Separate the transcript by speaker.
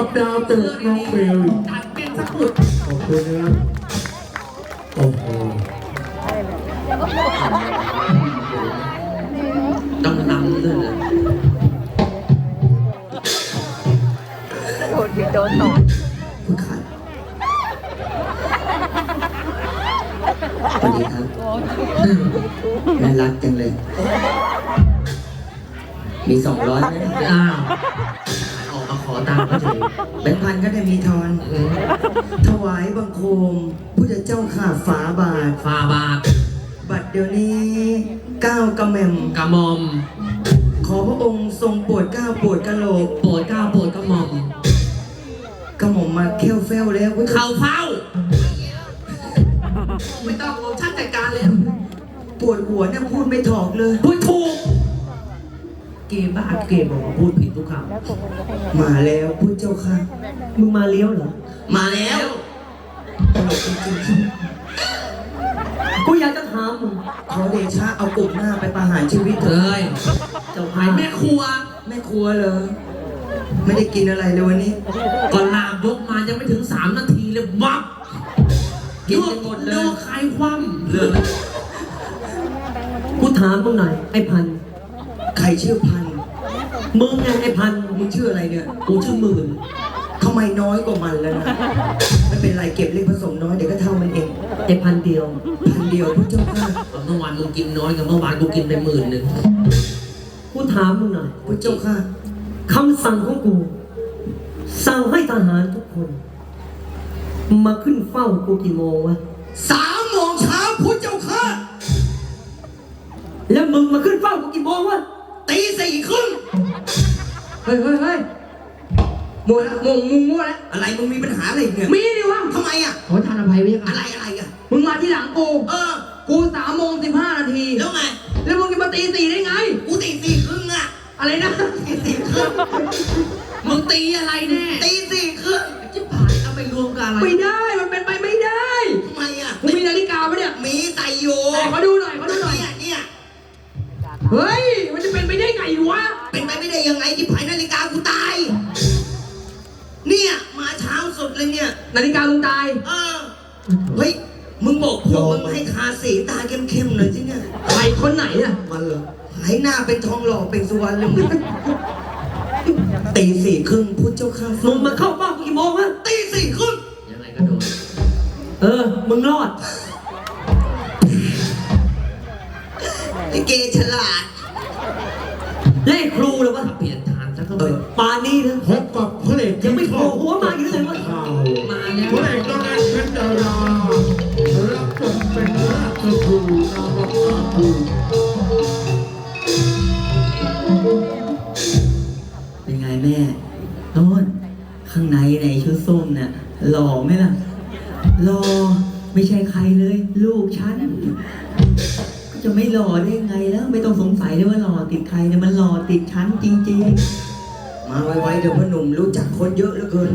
Speaker 1: ับดาวตึกน้องเบล
Speaker 2: จัดเป็นสักขุด
Speaker 1: ขอบคุณนะครับโอ้โห
Speaker 2: ต้องนำด้วยนะ
Speaker 3: โดนโดนตก
Speaker 2: ผู้ขาดสวัสดีครับน่ารักจังเลย มีสองร้อยไหมอ้าว ตังค์ก็เฉยแบงค์พันก็ได้มีทอน ถวายบังคมพุทธเจ้าข้าฝาบาท
Speaker 4: ฟาบาท
Speaker 2: บัดเดี๋ยวนี้ก้าวกระแหม่ม
Speaker 4: กระหมอม
Speaker 2: ขอพระองค์ทรงโปรดเกล้าโปรดกระโหลก
Speaker 4: โปรดเกล้าโปรดกระหม่อม
Speaker 2: กระหม่อมมาเขี้ยวแฟวแล้วพุทธ
Speaker 4: เข่าเฝ้า
Speaker 2: ไม่ต้องเราชัดจัดการเลยปวดหัวเนี่ยพูดไม่ถอกเลย
Speaker 4: พูดถูก เกมบ้าเกมบอกว่าพูดผิดทุกค
Speaker 3: แล้วผมจะให้เงิน
Speaker 2: มาแล้วพุทธเจ้าค่ะำ
Speaker 4: มึงมาเลี้ยวเหรอ
Speaker 2: มาแล้วตลกจริง
Speaker 4: กูอยากจะถามมึง
Speaker 2: ๆขอเดชะเอากบหน้าไปประหารชีวิตเถ
Speaker 4: เฮ้
Speaker 2: อะ
Speaker 4: ยเจ้าพายแม่ครัว
Speaker 2: แม่ครัวเลยไม่ได้กินอะไรเลยวันนี้
Speaker 4: ก่อนลามยกมายังไม่ถึงสามนาทีเลยวับ
Speaker 2: กินกันหมดเลย
Speaker 4: ดูใครคว่ำเรื่อง
Speaker 5: กูถามมึงหน่อยไอ้พันธุ์
Speaker 2: ใครชื่อพันธุ์
Speaker 5: มึงไงไอ้พันธุ์
Speaker 2: มึงชื่ออะไรเนี่ย
Speaker 4: กูชื่อหมื่น
Speaker 2: ทำไมน้อยกว่ามันแล้วนะไม่เป็นไรเก็บเล็กผสมน้อยเดี๋ยวก็เท่ามันเอง
Speaker 5: ไอ้พันธุ์เดียว
Speaker 2: พันเดียวพุทธเจ้าค่ะ
Speaker 4: เมื่อวานมึงกินน้อยกับเมื่อวานกูกินไปหมื่นหนึ่ง
Speaker 5: กูถามมึงหน่อย
Speaker 2: พุทธเจ้าค่ะ
Speaker 5: คำสั่งของกู สั่งให้ทหารทุกคน มาขึ้นเฝ้ากูกี่โมงวะ
Speaker 2: สามโมงเช้าพุทธเจ้าค่ะ
Speaker 5: แล้วมึงมาขึ้นเฝ้ากูกี่โมงวะ
Speaker 2: ตีสี่ครึ่ง
Speaker 5: เฮ้ยเฮ้ยเฮ้ยมัวล้วงงมึงมัวแล้ว
Speaker 2: อะไรมึงมีปัญหาอะไรอีกเนี่ย
Speaker 5: มีดิวะ
Speaker 2: ทำไมอะ
Speaker 5: ขอทานอภัยไว้ก่อ
Speaker 2: อะไรอะไรอะ
Speaker 5: มึงมาที่หลังกู
Speaker 2: เออ
Speaker 5: กูสามโมงสิบห้านาที
Speaker 2: แล้วไง
Speaker 5: แล้วมึงจะมาตีสี่ได้ไง
Speaker 2: กูตีสี่ครึ่งอะ
Speaker 5: อะไรนะ
Speaker 2: ตีสี่ครึ่ง
Speaker 4: มึงตีอะไรแน่
Speaker 2: ตีสี่ครึ่ง
Speaker 4: จิ๊บหายเอาไปรวมกับอะไร
Speaker 5: ไม่ได้มัน วะ
Speaker 2: เป็นไปไม่ได้ยังไงที่ภายนาฬิกากูตาย เนี่ยมาเช้าสุดเลยเนี่ย
Speaker 5: นาฬิกามึงตาย
Speaker 2: เออ เฮ้ย มึงบอกพวกมึงให้ทาสีตาเข้มๆหน่อยสิเนี่ย
Speaker 5: ใครคนไหนอะ
Speaker 2: มันเหรอหายหน้าเป็นทองหล่อเป็นสุวรรณเลยมึงตีสี่ครึ่งพุทธเจ้าข้า
Speaker 5: มึงมาเข้าเป้ากูกี่โมงวะ
Speaker 2: ตีสี่ครึ่ง
Speaker 4: ยังไงก็โดน
Speaker 5: เออ มึงรอด
Speaker 2: ไอ้เกย์ฉลาด
Speaker 5: เลขครูเลยวะ
Speaker 4: เปลี่ยนทางซะก็
Speaker 2: เอ
Speaker 4: ไป
Speaker 2: อ
Speaker 5: ป่านนี้นะ
Speaker 1: พบกับพระเอก
Speaker 5: ยังไม่โผล่หัวมาอีกเลยวะ
Speaker 1: ข่าว
Speaker 4: มาแล้ว
Speaker 1: พระเอกก็ได้เป็นดารารับบทเป็นราชครูนามพาภู
Speaker 6: เป็นไงแม่โน้นข้างในในชุดส้มน่ะหล่อไหมล่ะหล่อไม่ใช่ใครเลย ลูกฉันก็ จะไม่หล่อได้ไงแล้ว ไม่ต้องสงสัยเลยว่าหล่อติดใครเนี่ยมันหล่อติดฉันจริง ๆ
Speaker 2: มาไวๆเดี๋ยวพ่อหนุ่มรู้จักคนเยอะเหลือเกิน